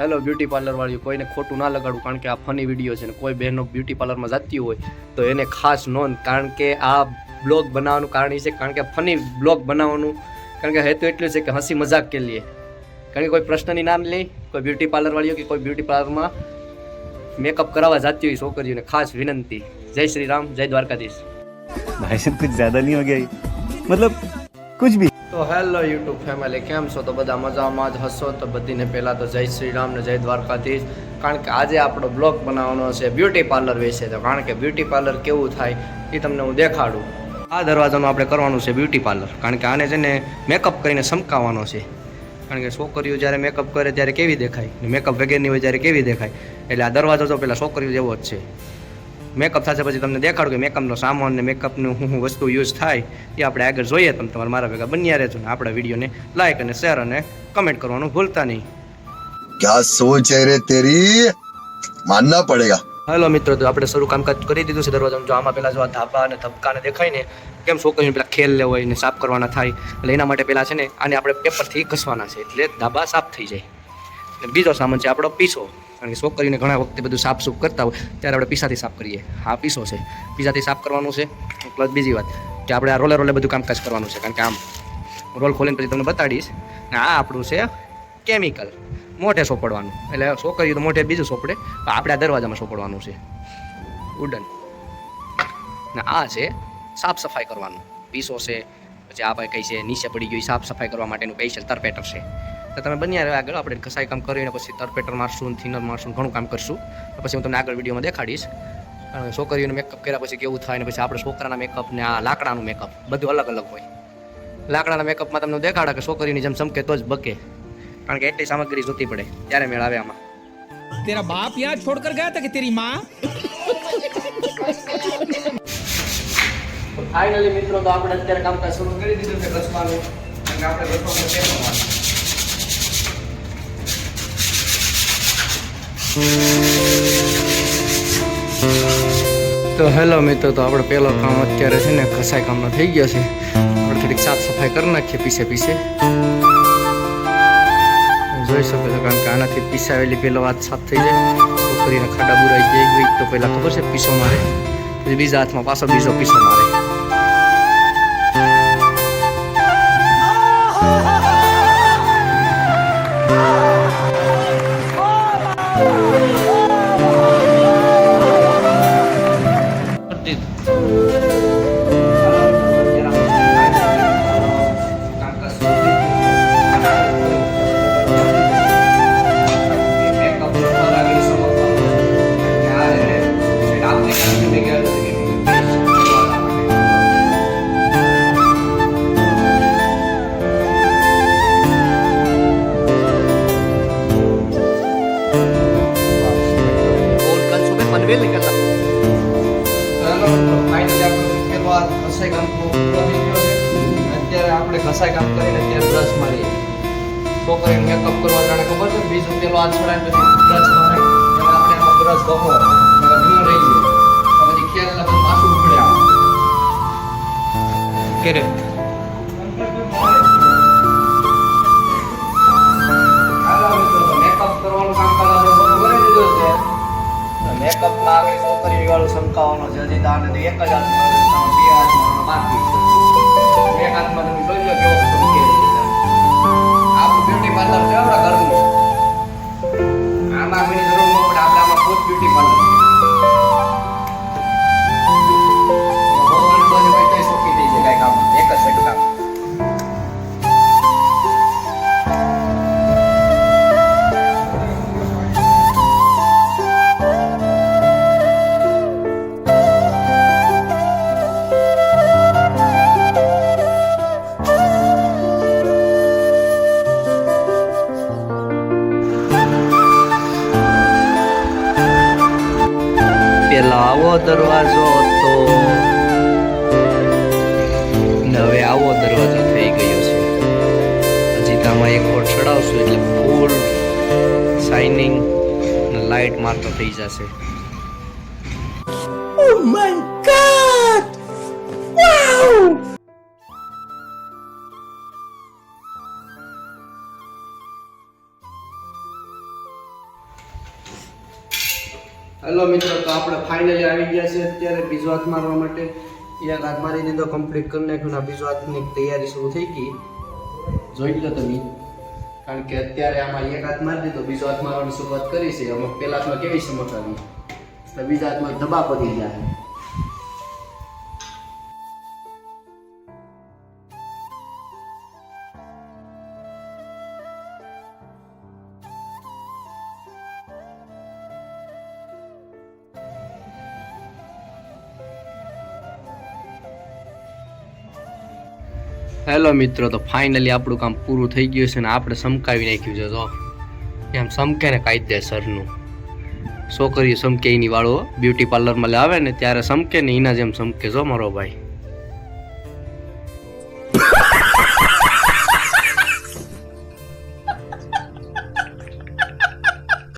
Hello beauty parlour વાળી કોઈને ખોટું ના લગાડવું, કારણ કે આ ફની વીડિયો છે ને કોઈ બહેનો બ્યુટી પાર્લરમાં જતી હોય, તો એને ખાસ નોંધ, કારણ કે આ બ્લોગ બનાવવાનું કારણ એ છે, કારણ કે ફની બ્લોગ બનાવવાનું, કારણ કે હેતુ એટલું છે કે હસી મજાક કે લીએ કારણ કે કોઈ પ્રશ્નની નામ લે, કોઈ બ્યુટી પાર્લર વાળીઓ કે કોઈ બ્યુટી પાર્લરમાં મેકઅપ કરાવવા જતી હોય છોકરીઓને ખાસ વિનંતી. જય શ્રી રામ, જય દ્વારકાધીશ. ભાઈ સાહેબ કુછ જ્યાદા નહીં હો ગયા મતલબ, કુછ ભી. તો હેલો યુટ્યુબ ફેમિલી, કેમ છો? તો બધા મજામાં જ હશો? તો બધીને પહેલાં તો જય શ્રી રામ ને જય દ્વારકાધીશ. કારણ કે આજે આપણો બ્લોગ બનાવવાનો છે બ્યુટી પાર્લર વિશે. તો કારણ કે બ્યુટી પાર્લર કેવું થાય એ તમને હું દેખાડું. આ દરવાજાનું આપણે કરવાનું છે બ્યુટી પાર્લર. કારણ કે આને છે ને મેકઅપ કરીને સમકાવવાનો છે. કારણ કે છોકરીઓ જ્યારે મેકઅપ કરે ત્યારે કેવી દેખાય? મેકઅપ વગેરેની હોય ત્યારે કેવી દેખાય? એટલે આ દરવાજો તો પેલા છોકરીઓ જેવો જ છે. મેકઅપ થશે પછી તમને દેખાડું કે મેકઅપનો સામાન ને મેકઅપનું શું શું વસ્તુ યુઝ થાય એ આપણે આગળ જોઈએ. તમે તમારે મારા ભેગા બન્યા રહેજો ને આપણા વિડીયોને લાઈક અને શેર અને કમેન્ટ કરવાનું ભૂલતા નહીં. ક્યાં સોચ હે રે તેરી? માનના પડેગા. હેલો મિત્રો તો આપણે શરૂ કામકાજ કરી દીધું છે દરવાજાનું. જો આમાં પેલા જો ધાબા અને ધબકાને દેખાય ને કેમ છોકરીને પેલા ખેલ લેવો હોય ને સાફ કરવાના થાય એટલે એના માટે પેલા છે ને આને આપણે પેપરથી ઘસવાના છે એટલે ધાબા સાફ થઈ જાય. બીજો સામાન છે આપણો પીસો કારણ કે છોકરીને ઘણા વખતે બધું સાફ સૂફ કરતા હોય, ત્યારે આપણે પીસાથી સાફ કરીએ. હા, પીસો છે. પીસાથી સાફ કરવાનું છે. પ્લસ બીજી વાત, કે આપણે આ રોલે રોલે બધું કામકાજ કરવાનું છે. કારણ કે આમ રોલ ખોલીને પછી તમને બતાડીશ, ને આ આપણું છે કેમિકલ. મોઢે સોંપડવાનું એટલે છોકરીઓ તો મોઢે બીજું સોંપડે પણ આપણે આ દરવાજામાં સોંપડવાનું છે. ઉડન ને આ છે સાફ સફાઈ કરવાનું. પીસો છે, પછી આ ભાઈ કઈ છે, નીચે પડી ગયું સાફ સફાઈ કરવા માટેનું સ્પેશિયલ તરપેટર છે. તો તમે બન્યા રહ્યા આગળ. આપણે કસાઈ કામ કરીને પછી તરપેટર મારશું થિનર મારશું ઘણું કામ કરશું. પછી હું તમને આગળ વિડીયોમાં દેખાડીશ. કારણ છોકરીઓને મેકઅપ કર્યા પછી કેવું થાય ને પછી આપણે છોકરાના મેકઅપ ને આ લાકડાનું મેકઅપ બધું અલગ અલગ હોય. લાકડાના મેકઅપમાં તમને દેખાડે કે છોકરીની જેમ સમકે તો જ બકે. કારણ કે એટલી સામગ્રી જોતી પડે ત્યારે મેળ આવે આમાં. તેરા બાપ યાદ છોડકર ગયા હતા કે તેરી માં? ફાઇનલી મિત્રો તો આપણે અત્યારે કામકાજ શરૂ કરી દીધું છે રસવાનું અને આપણે રસવાનું તો હેલો મિત્રો, તો આપણે પહેલો કામ અત્યારે છે ને ઘસાઈ કામનો થઈ ગયો છે. આપણે થોડીક સાફ સફાઈ કરી નાખીએ પીસે પીસે. જોઈ શકો છો કારણ કે આનાથી પીસાવેલી પેલો વાત સાફ થઈ જાય. છોકરીને ખાડા બુરાઈ જાય તો પહેલાં ખબર છે પીસો મારે. બીજા હાથમાં પાછો બીજો પીસો મારે. पनवेल निकलना ફાઇનલી આપણો પેલો આ ઘસાઈ કામ પૂરો થઈ ગયો છે અત્યારે આપણે ઘસાઈ કામ કરીને અત્યારે બ્રશ મારીએ છોકરીને મેકઅપ કરવા જાણે ખબર છે બીજું પેલો હાથ છોડાય પછી બ્રશ મારે એટલે આપણે એમાં બ્રશ બહો ધૂળ રહી ગયું કરી મેકઅપમાં આગળ છોકરી વાળું સમકાવવાનો છે હજી દાન એક જ હાથમાં બાકી આવો દરવાજો હતો. હવે આવો દરવાજો થઈ ગયો છે. હજી તમે એક વાર ચડાવશું એટલે ફૂલ શાઇનિંગ લાઇટ મારતો થઈ જશે. હેલો મિત્રો, તો આપણે ફાઇનલી આવી ગયા છે અત્યારે બીજો હાથ મારવા માટે. એક હાથ મારી દીધો કમ્પ્લીટ કરી નાખ્યું બીજો હાથની તૈયારી શરૂ થઈ ગઈ. જોઈ લો તમે. કારણ કે અત્યારે આમાં એક હાથ મારી દીધો, બીજો હાથ મારવાની શરૂઆત કરી છે. અમે પહેલા હાથમાં કેવી સમજ આવી બીજા હાથમાં ધબા પડી ગયા હેલો મિત્રો, તો ફાઇનલી આપણું કામ પૂરું થઈ ગયું છે ને આપણે સમકાવી નાખ્યું છે તો એમ સમકે ને કાયદેસરનું. છોકરીઓ સમકે એની વાળો બ્યુટી પાર્લરમાં આવે ને, ત્યારે સમકે ને એના જેમ સમકે, જો, મારો ભાઈ.